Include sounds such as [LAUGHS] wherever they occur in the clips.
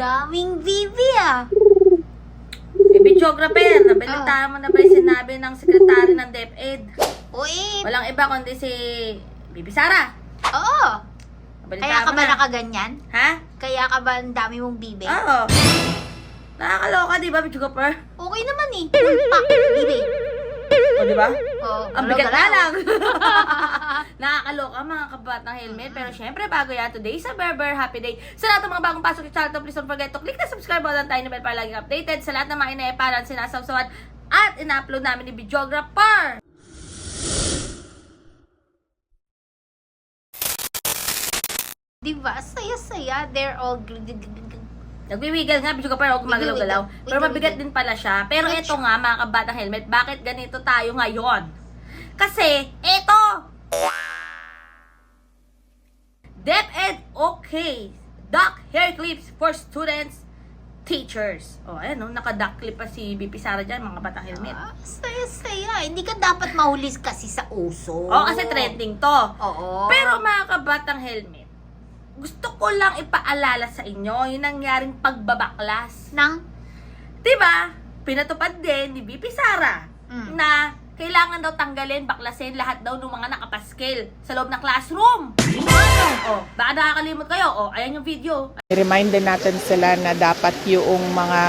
daming bibi ah. Eh, videographer, nabalitaan mo na ba yung sinabi ng sekretary ng DepEd? Uy, Walang iba kundi si Bibi Sara. oo. Nabalitaan Kaya ka mo ba na. nakaganyan? Ha? Kaya ka ba ang dami mong bibi? Oo. Nakakaloka, di ba, videographer? Okay naman eh. Pak, bibi. O, di ba? Oo, Ang bigat na lang. [LAUGHS] Nakakaloka mga kabat ng helmet. Pero syempre, bago yan, today sa Berber Happy Day. Sa lahat ng mga bagong pasok sa channel please don't forget to click the subscribe button tayo na bell para laging updated. Sa lahat ng mga inaeparan, sinasawsawan, at ina-upload namin ni Videographer. Diba? Saya-saya. They're all... gl- gl- gl- gl- Nagwiwiggle nga, Videographer, huwag gumagalaw-galaw. Pero mabigat din pala siya. Pero ito nga, mga kabatang helmet, bakit ganito tayo ngayon? Kasi, ito! DepEd okay. Duck hair clips for students, teachers. O, oh, ayan, no? naka-duck clip pa si BP Sara dyan, mga batang helmet. Ah, saya-saya. Hindi ka dapat mahulis kasi sa uso. Oo, kasi trending to. Oo. Pero mga kabatang helmet, gusto ko lang ipaalala sa inyo yung nangyaring pagbabaklas. Nang... Diba? Pinatupad din ni BP Sara Mm. na kailangan daw tanggalin, baklasin lahat daw ng mga nakapaskil sa loob ng classroom. Oh, baka nakakalimot kayo. Oh, ayan yung video. I-remind din natin sila na dapat yung mga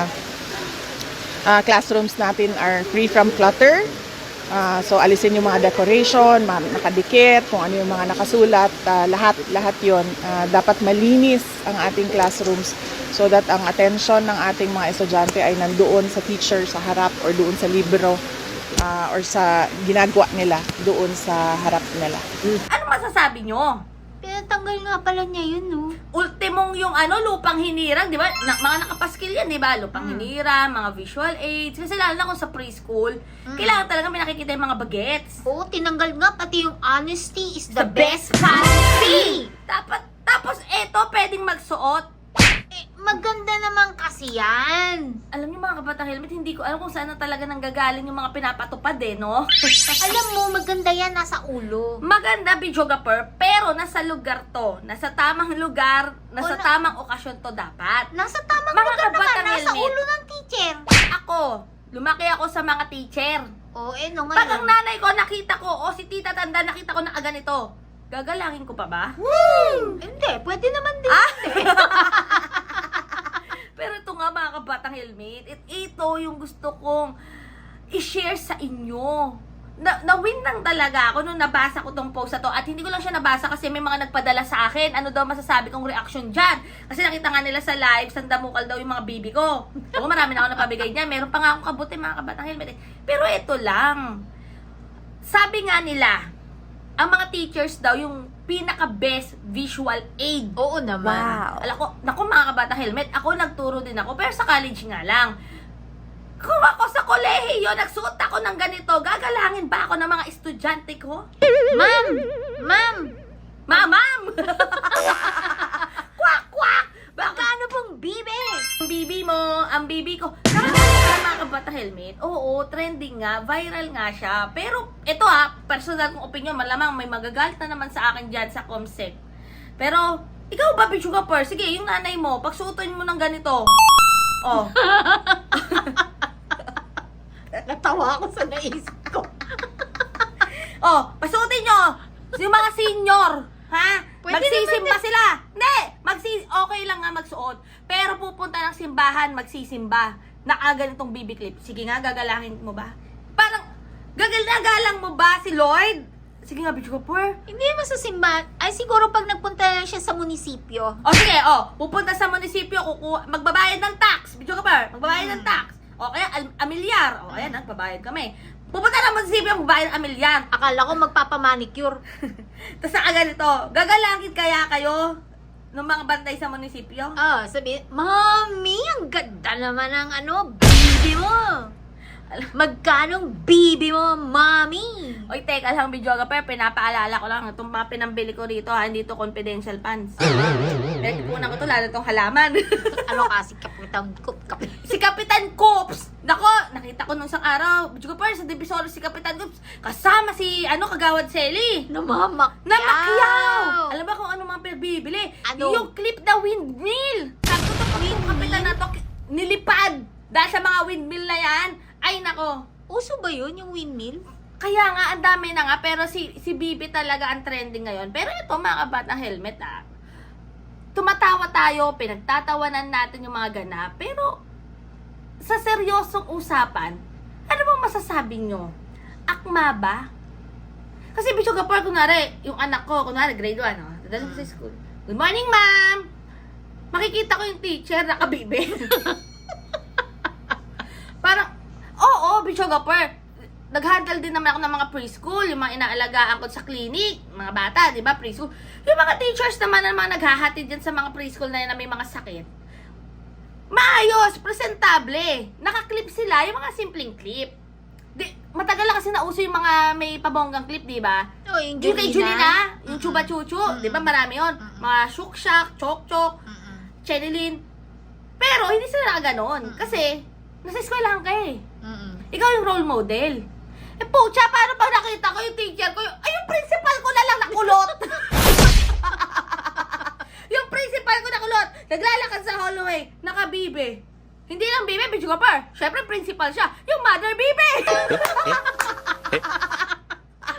ah, classrooms natin are free from clutter. Ah, so alisin yung mga decoration, mga nakadikit, kung ano yung mga nakasulat, ah, lahat lahat 'yon. Ah, dapat malinis ang ating classrooms so that ang attention ng ating mga estudyante ay nandoon sa teacher sa harap or doon sa libro ah, or sa ginagawa nila doon sa harap nila. Ano masasabi nyo? Pinatanggal nga pala niya yun, no? Ultimong yung ano, lupang hinirang, di ba? Na, mga nakapaskil yan, di ba? Lupang Mm. hinirang, mga visual aids. Kasi lalo na kung sa preschool, Mm. kailangan talaga may nakikita yung mga bagets. Oo, tinanggal nga pati yung honesty is the, The best best policy. Dapat, tapos eto, pwedeng magsuot. Maganda naman kasi yan. Alam niyo mga kabatang helmet, hindi ko alam kung saan na talaga nanggagaling yung mga pinapatupad eh, no? [LAUGHS] Alam mo, maganda yan nasa ulo. Maganda, videographer, pero nasa lugar to. Nasa tamang lugar, nasa na- tamang okasyon to dapat. Nasa tamang Mga lugar naman, nasa helmet. ulo ng teacher. Ako, lumaki ako sa mga teacher. Oo, eh, no Pag ang ngayon. nanay ko nakita ko, o si tita tanda nakita ko na ganito, gagalangin ko pa ba? Hindi, pwede naman din. Ah! [LAUGHS] [LAUGHS] Pero ito nga mga kabatang helmet, it, ito yung gusto kong i-share sa inyo. Na, na-win lang talaga ako nung nabasa ko tong post na to. At hindi ko lang siya nabasa kasi may mga nagpadala sa akin. Ano daw masasabi kong reaction dyan? Kasi nakita nga nila sa live sandamukal daw yung mga bibi ko. Ako marami na ako napabigay niyan. Meron pa nga akong kabuti mga kabatang helmet. Pero ito lang. Sabi nga nila ang mga teachers daw yung pinaka best visual aid Oo naman. Alam ko, naku mga kabata helmet, ako nagturo din ako, pero sa college nga lang. Kung ako sa kolehiyo, nagsuot ako ng ganito, gagalangin ba ako ng mga estudyante ko? Ma'am! Ma'am! Mamam! [LAUGHS] kwak, kwak! Baka Magkano pong bibe? ang bibi mo, ang bibi ko. Nakakalaga kabata helmet. Oo, trending nga, viral nga siya. Pero ito ha, personal kong opinion, malamang may magagalit na naman sa akin dyan sa Comsec. Pero, ikaw ba, Pichuga Per? Sige, yung nanay mo, pagsuotin mo ng ganito. Oh, [LAUGHS] Natawa ako sa naisip ko. [LAUGHS] oh, pasuotin nyo! Yung mga senior, ha? Pwede Magsisimba naman sila. Hindi, magsi okay lang nga magsuot. Pero pupunta ng simbahan, magsisimba. Nakaganitong BB clip. Sige nga, gagalangin mo ba? Parang, gagal mo ba si Lloyd? Sige nga, bitch ko, poor. Hindi naman sa simbahan. Ay, siguro pag nagpunta lang siya sa munisipyo. O sige, o, pupunta sa munisipyo, kukuha, magbabayad ng tax. Bitch ko, poor, magbabayad ng tax. O kaya, al- amilyar. O, ayan, nagbabayad kami. Pupunta ng munisipyo, magbabayad ng amilyar. Akala ko magpapamanicure. [LAUGHS] Tapos saka ganito, gagalangin kaya kayo ng mga bantay sa munisipyo? Ah, sabi, Mami, ang ganda naman ng ano, bibi mo. Magkanong bibi mo, Mami? Oy, teka lang, videographer, pinapaalala ko lang, itong mga pinambili ko rito, ha, hindi to confidential funds. Pinagpunan ko to, lalo tong halaman. [LAUGHS] ano kasi, kapitan ko, kapitan. si Kapitan Coops! Nako, nakita ko nung isang araw, videographer, sa Divisorio si Kapitan Coops, kasama si, ano, Kagawad Selly. Namamakyaw. Namakyaw! Alam ba kung ano mga pinagbibili? Ano? Yung clip na windmill! Sabi ko, yung Kapitan nilipad dahil sa mga windmill na yan. Ay nako, Uso ba yun, yung windmill? kaya nga ang dami na nga pero si si Bibi talaga ang trending ngayon. Pero ito mga kabatang helmet ah. Tumatawa tayo, pinagtatawanan natin yung mga ganap, pero sa seryosong usapan, ano bang masasabi nyo? Akma ba? Kasi Bicho Gapar, kunwari, yung anak ko, kunwari, grade 1, no? Dadalhin sa school. Good morning, ma'am! Makikita ko yung teacher, nakabibe. [LAUGHS] Parang, Bicho Gapar, nag-handle din naman ako ng mga preschool, yung mga inaalagaan ko sa clinic, mga bata, di ba, preschool. Yung mga teachers naman na mga naghahatid dyan sa mga preschool na yun na may mga sakit. Maayos, presentable. Nakaklip sila, yung mga simpleng clip. Di, matagal na kasi nauso yung mga may pabonggang clip, di ba? Oh, yung Yung kay Julina, yung. Chuba Chuchu, di ba marami yun? Mm-mm. Mga Shuk Shak, Chok Chok, Mm-mm. Chenilin. Pero hindi sila nakaganon. Mm-mm. Kasi, nasa eskwelahan ka eh. Mm-mm. Ikaw yung role model. Eh, pucha, paano pag nakita ko yung teacher ko, yung, ay, yung principal ko na lang nakulot. [LAUGHS] yung principal ko nakulot. Naglalakad sa hallway, nakabibe. Hindi lang bibe, bitch ka pa. Siyempre, principal siya. Yung mother bibe. [LAUGHS]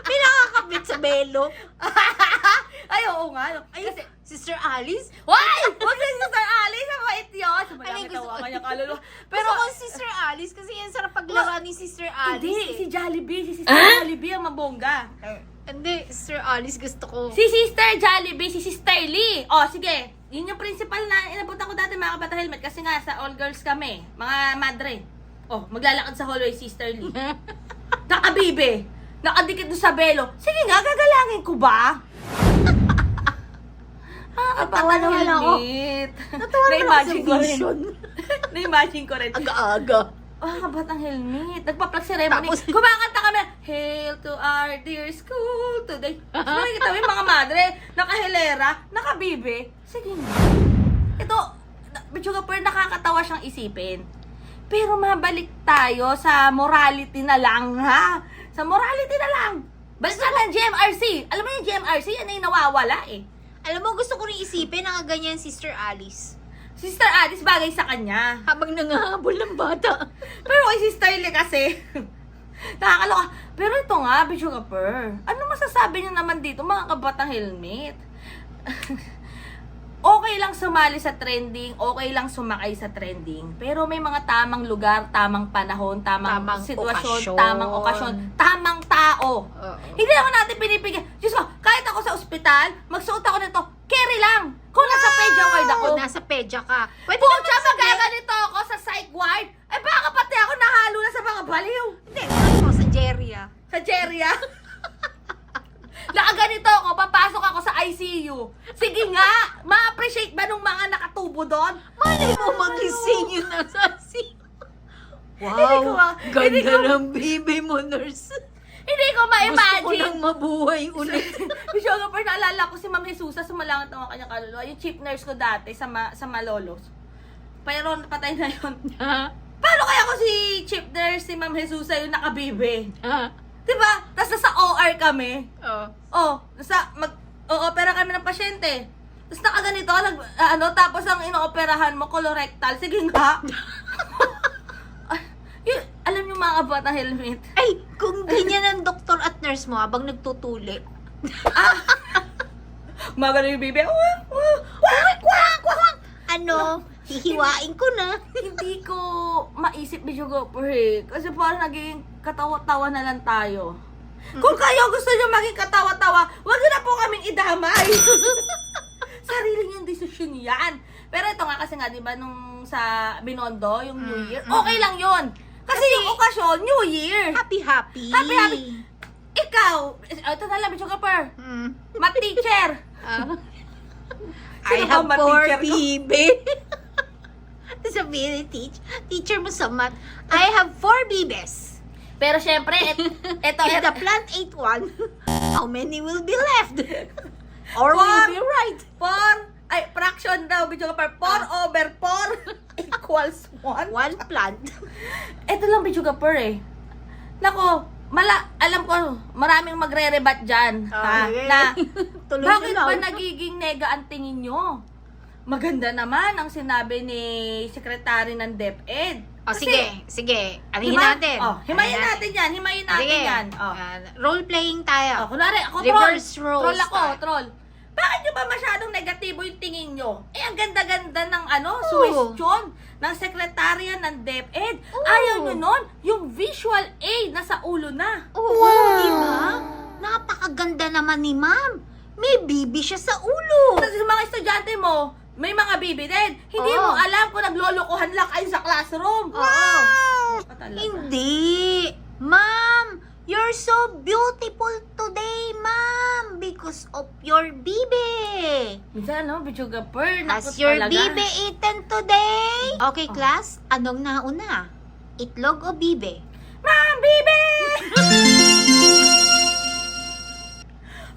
May nakakabit sa belo. [LAUGHS] ay, oo nga. Ay, Kasi, Sister Alice? Why? Huwag na si Sister Alice. Ang bait yun. Ay, Sumalangit gusto ang ko- kanya kaluluwa. Pero Pero, ko Sister Alice kasi yan sarap paglaro ni Sister Alice. hindi. eh. Si Jollibee. Si Sister Ang mabongga. Hindi, Sister Alice gusto ko. Si Sister Jollibee, si Sister Lee. O, sige. Yun yung principal na inabutan ko dati mga kabata helmet kasi nga sa all girls kami. Mga madre. O, maglalakad sa hallway, Sister Lee. [LAUGHS] Nakabibe. Nakadikit doon sa belo. Sige nga, gagalangin ko ba? [LAUGHS] Ah, Natawa naman ako. Natawa naman ako sa vision. [LAUGHS] Na-imagine ko rin. Aga-aga. Ah, kabatang helmet. Nagpa-plug ceremony. Tapos- Kumakanta kami. Hail to our dear school today. So, nakikita mo yung mga madre, nakahilera, nakabibe. Sige nga. Ito, medyo per nakakatawa siyang isipin. Pero mabalik tayo sa morality na lang, ha? Sa morality na lang. Balik natin GMRC. Alam mo yung GMRC, yan na yung nawawala eh. Alam mo, gusto ko rin isipin na ganyan Sister Alice. Sister Alice bagay sa kanya. Habang nangahabol ng bata. Pero kay Sister Lee kasi, [LAUGHS] nakakaloka. Pero ito nga, Kapper, ano masasabi niyo naman dito, mga kabatang helmet? [LAUGHS] okay lang sumali sa trending, okay lang sumakay sa trending, pero may mga tamang lugar, tamang panahon, tamang, Tamang sitwasyon, okasyon. tamang okasyon, tamang tao. Oo. Hindi naman natin pinipigil. Diyos ko, kahit ako sa ospital, magsuot ako nito, carry lang. Kung nasa pedja ward ako. Nasa pedja ka. Pwede Pucha, naman sa magaganito ako sa psych ward. Eh baka pati ako nahalo na sa mga baliw. Hindi, ano sa Jeria. Sa Jeria. [LAUGHS] Nakaganito ako, papasok ako sa ICU. Sige nga, ma-appreciate ba nung mga nakatubo doon? Malay mo magising yun na sa. Hindi ko ma- Wow, hindi ganda ko- ng baby mo, nurse. Hindi ko Gusto ko ma-imagine. nang mabuhay ulit. [LAUGHS] Bisyoga pa naalala ko Jesusa sumalangit ang kanyang kaluluwa. Yung chief nurse ko dati sa, ma- sa Malolos. Pero patay na yun. Paano kaya ko si chief nurse, si Ma'am Jesusa yung nakabibe? Diba? Tapos nasa OR kami. Oh. Oh, nasa mag o-opera kami ng pasyente. Tapos nakaganito, nag, ah, ano, tapos ang inooperahan mo, colorectal. Sige nga. [LAUGHS] Yun, alam niyo mga abot na helmet. Ay, kung ganyan ang doktor at nurse mo habang nagtutuli. Mga [LAUGHS] ganun yung bibi. Wah, wah, wah, wah, wah. Ano? Hihiwain ko na. [LAUGHS] Hindi ko maisip go for eh. Kasi parang naging katawa-tawa na lang tayo. Kung kayo gusto nyo maging katawa-tawa, wag nyo na po kaming idamay. [LAUGHS] Sarili niyong desisyon yan. Pero ito nga kasi nga, di ba, nung sa Binondo, yung New Mm, Year, okay lang yon Kasi yung okasyon, New Year. Happy, happy. Happy, happy. Ikaw, ito na lang, Bicho Kapar, Mm. math [LAUGHS] Sino I have four bibe. [LAUGHS] Sabihin ni teach, teacher mo sa math, I have four bibes. Pero syempre, et, [LAUGHS] eto, If the plant ate one, how many will be left? Or Four. will be right? 4, ay, fraction daw, Bicho Kapar, 4 over 4 equals 1. One plant. Ito lang, Bicho Kapar eh. Nako, mala, alam ko, maraming magre-rebat dyan. ha, Okay. na, [LAUGHS] Tuloy bakit na ba lang. nagiging nega ang tingin nyo? maganda naman ang sinabi ni Secretary ng DepEd. O, Kasi- sige, sige. Anihin Diba? natin. Oh, himayin Anihin natin yan. Himayin natin Sige. yan. Oh. Yan. Role playing tayo. Oh, kunwari, ako Reverse troll. roles Troll ako, tayo. troll. Bakit nyo ba masyadong negatibo yung tingin nyo? Eh, ang ganda-ganda ng ano, Oo. suwestyon ng sekretarya ng DepEd. Oo. Ayaw nyo nun, yung visual aid nasa ulo na. Oo, di ba? Napakaganda naman ni ma'am. May bibi siya sa ulo. Tapos yung mga estudyante mo, may mga bibi din. Hindi Oo. mo alam kung naglolokohan lang kayo sa classroom. Oo. Talaga. Hindi. Ma'am, you're so beautiful today, ma'am. Because of your bibi. Minsan, ano, Bichugapur, Has nakot your talaga. bibi eaten today? Okay, Oh. class. Anong nauna? Itlog o bibe? Ma'am, bibi!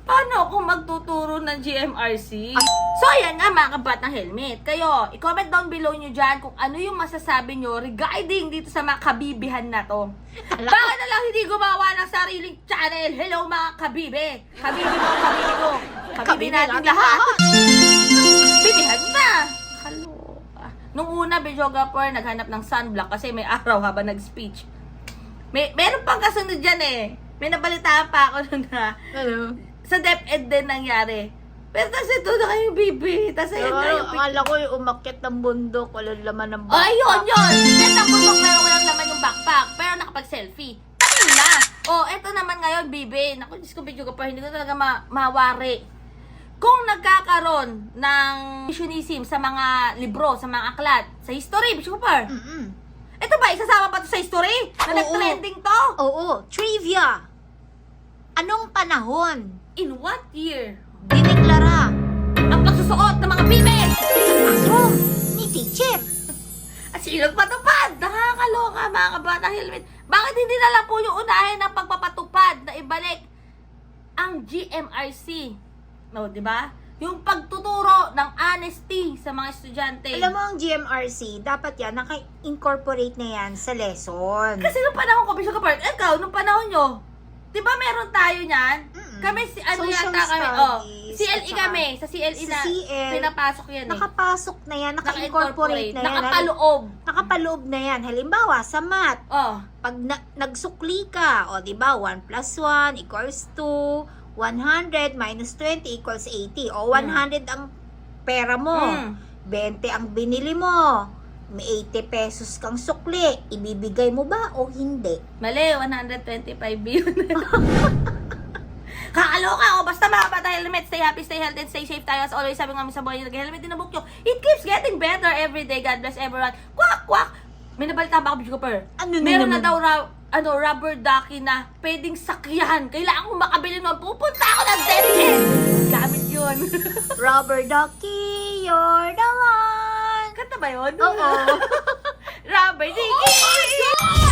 Paano kung magtuturo ng GMRC? So, ayan nga mga kabatang helmet. Kayo, i-comment down below nyo dyan kung ano yung masasabi nyo regarding dito sa mga kabibihan na to. Bakit na lang hindi gumawa ng sariling channel? Hello mga kabibe! Kabibi mo, kabibi ko. Kabibi natin lahat. [LAUGHS] Bibihan na! Kaloka. Nung una, videographer, naghanap ng sunblock kasi may araw habang nag-speech. May, meron pang kasunod dyan eh. May nabalitaan pa ako nun [LAUGHS] na Ano? Sa DepEd din nangyari. Pero tas ito na kayong bibi. Tas ayun na yung pic- akala ko yung umakyat ng bundok, walang laman ng Oh, ayun, yun! Yan ang bundok pero walang laman yung backpack. Pero nakapag-selfie. Ayun na! Oh, eto naman ngayon, bibi. Naku, Diyos ko, video ko pa, hindi ko talaga ma mawari. Kung nagkakaroon ng missionism sa mga libro, sa mga aklat, sa history, Bishop Cooper, Mm-mm. ito ba, isasama pa to sa history? Na Oo. nag-trending to? Oo, trivia. Anong panahon In what year? diniklara Ang pagsusuot ng mga sa classroom ni teacher? [LAUGHS] At silog patupad! Nakakaloka mga kabata helmet. Bakit hindi na lang po yung unahin ng pagpapatupad na ibalik ang GMRC? No, di ba? Yung pagtuturo ng honesty sa mga estudyante. Alam mo ang GMRC, dapat yan, naka-incorporate na yan sa lesson. Kasi nung panahon ko, Bishop Kapart, ikaw, nung panahon nyo, di ba meron tayo niyan? Mm-mm. Kami, si, ano Social yata kami, oh, studies, CLE at saka kami, sa CLE sa na CL, pinapasok yan eh. Nakapasok na yan, naka-incorporate na yan. Nakapaloob. Nakapaloob na yan. Halimbawa, sa math, Oh, pag na- nagsukli ka, o di ba 1 plus 1 equals 2, 100 minus 20 equals 80. O 100 ang pera mo, Mm. 20 ang binili mo, may 80 pesos kang sukli, ibibigay mo ba o hindi? Mali, 125 yun. Kakaloka, o basta mga bata helmet, stay happy, stay healthy, and stay safe tayo. As always, sabi nga sa buhay nyo, nag-helmet din na book nyo. It keeps getting better every day. God bless everyone. Quack, quack! May nabalita ba ako, Cooper? Ano na Meron na naman? daw ra- ano, rubber ducky na pwedeng sakyan. Kailangan kong makabili nun. Pupunta ako ng DepEd! Gamit yun. [LAUGHS] Rubber ducky, you're the one. Kanta ba yun? Oo. [LAUGHS] rubber ducky!